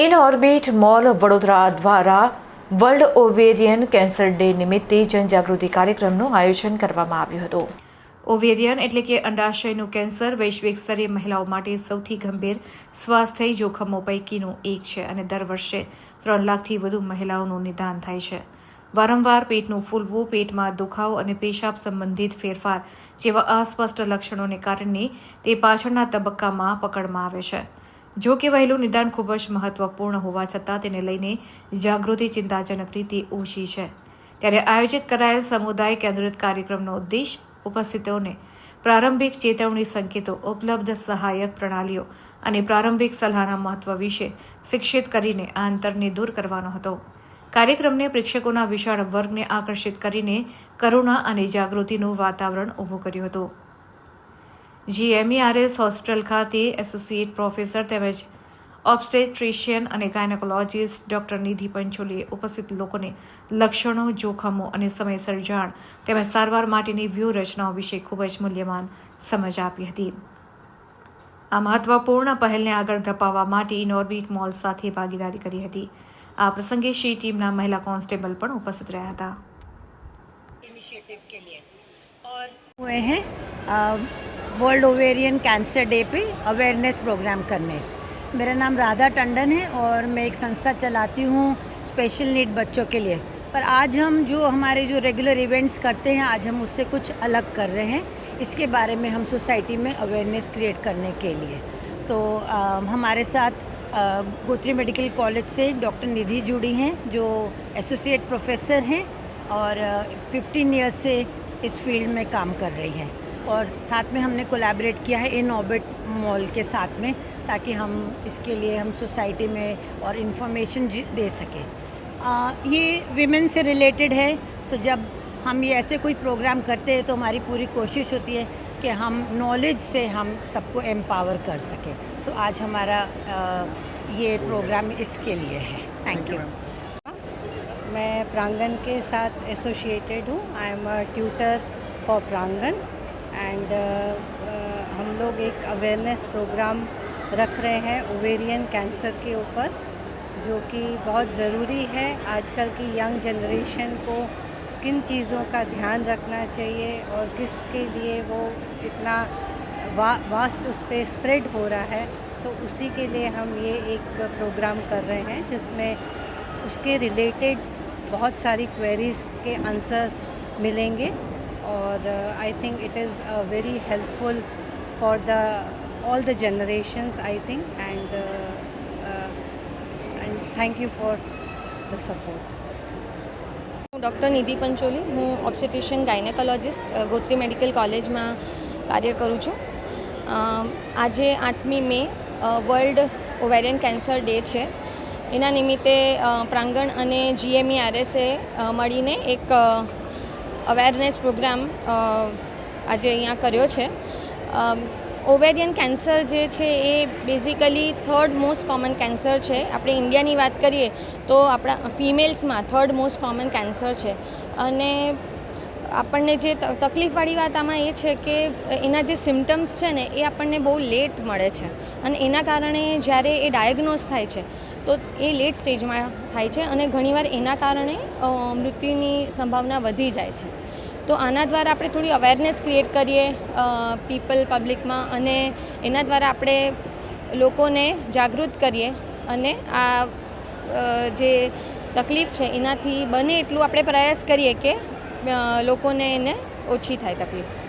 In orbit mall Vadodara દ્વારા world ovarian cancer day નિમિત્તે જનજાગૃતિ કાર્યક્રમનું આયોજન કરવામાં આવ્યું હતું. ઓવેરિયન એટલે કે અંડાશયનું કેન્સર વૈશ્વિક સ્તરે મહિલાઓ માટે સૌથી ગંભીર સ્વાસ્થ્ય જોખમો પૈકીનું એક છે અને દર વર્ષે ત્રણ લાખથી વધુ મહિલાઓનું નિદાન થાય છે. વારંવાર પેટનું ફૂલવું, પેટમાં દુખાવો અને પેશાબ સંબંધિત ફેરફાર જેવા અસ્પષ્ટ લક્ષણોને કારણે તે પાછળના તબક્કામાં પકડમાં આવે છે. જો કે વહેલું નિદાન ખૂબ જ મહત્વપૂર્ણ હોવા છતાં તેને લઈને જાગૃતિ, ચિંતાજનક રીતે ઓછી છે. ત્યારે આયોજિત કરાયેલ સમુદાય કેન્દ્રિત કાર્યક્રમનો ઉદ્દેશ ઉપસ્થિતોને પ્રારંભિક ચેતવણી સંકેતો, ઉપલબ્ધ સહાયક પ્રણાલીઓ અને પ્રારંભિક સલાહના મહત્વ વિશે શિક્ષિત કરીને આ અંતરને દૂર કરવાનો હતો. કાર્યક્રમને પ્રેક્ષકોના વિશાળ વર્ગને આકર્ષિત કરીને કરુણા અને જાગૃતિનું વાતાવરણ ઊભું કર્યું હતું. જીએમઈઆરએસ હોસ્પિટલ ખાતે એસોસિએટ પ્રોફેસર તેમજ ઓબ્સ્ટેટ્રિશિયન અને ગાયનેકોલોજીસ્ટ ડોક્ટર નિધિ પંચોલીએ ઉપસ્થિત લોકોને લક્ષણો જોખમો અને સમયસર જાણ તેમજ સારવાર માટેની વ્યૂહરચનાઓ વિશે ખૂબ જ મૂલ્યવાન સમજ આપી હતી આ મહત્વપૂર્ણ પહેલને આગળ ધપાવવા માટે ઇનઓર્બિટ મોલ સાથે ભાગીદારી કરી હતી આ પ્રસંગે શી ટીમના મહિલા કોન્સ્ટેબલ પણ ઉપસ્થિત રહ્યા હતા इनिशिएटिव के लिए और हुए हैं वर्ल्ड ओवेरियन कैंसर डे पे अवेयरनेस प्रोग्राम करने। मेरा नाम राधा टंडन है और मैं एक संस्था चलाती हूँ स्पेशल नीड बच्चों के लिए। पर आज हम जो हमारे जो रेगुलर इवेंट्स करते हैं आज हम उससे कुछ अलग कर रहे हैं। इसके बारे में हम सोसाइटी में अवेयरनेस क्रिएट करने के लिए। तो अ, हमारे साथ गोत्री मेडिकल कॉलेज से डॉक्टर निधि जुड़ी हैं जो एसोसिएट प्रोफेसर हैं और फिफ्टीन ईयर्स से इस फ़ील्ड में काम कर रही हैं। और साथ में हमने कोलैबोरेट किया है इन ऑर्बिट मॉल के साथ में ताकि हम इसके लिए हम सोसाइटी में और इन्फॉर्मेशन दे सकें। ये विमेन से रिलेटेड है सो जब हम ये ऐसे कोई प्रोग्राम करते हैं तो हमारी पूरी कोशिश होती है कि हम नॉलेज से हम सबको एम्पावर कर सकें। सो आज हमारा आ, ये प्रोग्राम इसके लिए है। थैंक यू मैं प्रांगण के साथ एसोसिएटेड हूँ। I am a tutor for Prangan. And हम लोग एक अवेयरनेस प्रोग्राम रख रहे हैं ओवेरियन कैंसर के ऊपर जो कि बहुत ज़रूरी है। आजकल की यंग जनरेशन को किन चीज़ों का ध्यान रखना चाहिए और किसके लिए वो इतना वा, वास्ट उस पर स्प्रेड हो रहा है तो उसी के लिए हम ये एक प्रोग्राम कर रहे हैं जिसमें उसके रिलेटेड बहुत सारी क्वेरीज़ के आंसर्स मिलेंगे। और I think it is very helpful for the all the generations I think and and thank you for the support હું ડૉક્ટર નિધિ પંચોલી હું ઓબ્સ્ટેટિશિયન ગાયનેકોલોજિસ્ટ ગોત્રી મેડિકલ કોલેજમાં કાર્ય કરું છું અ, આજે આઠમી મે વર્લ્ડ ઓવેરિયન કેન્સર ડે છે એના નિમિત્તે અ, પ્રાંગણ અને જીએમઈ આરએસએ મળીને એક અવેરનેસ પ્રોગ્રામ આજે અહીંયા કર્યો છે. ઓવેરિયન કેન્સર જે છે એ basically third most common cancer છે. આપણે ઇન્ડિયાની વાત કરીએ તો આપણા ફિમેલ્સમાં થર્ડ મોસ્ટ કોમન કેન્સર છે. અને આપણને જે તકલીફવાળી વાત આમાં એ છે કે એના જે સિમ્ટમ્સ છે ને એ આપણને બહુ લેટ મળે છે. અને એના કારણે જ્યારે એ ડાયગ્નોઝ થાય છે તો એ લેટ સ્ટેજમાં થાય છે અને ઘણીવાર એના કારણે મૃત્યુની સંભાવના વધી જાય છે. તો આના દ્વારા આપણે થોડી અવેરનેસ ક્રિએટ કરીએ પીપલ પબ્લિકમાં અને એના દ્વારા આપણે લોકોને જાગૃત કરીએ અને આ જે તકલીફ છે એનાથી બને એટલું આપણે પ્રયાસ કરીએ કે લોકોને એને ઓછી થાય તકલીફ.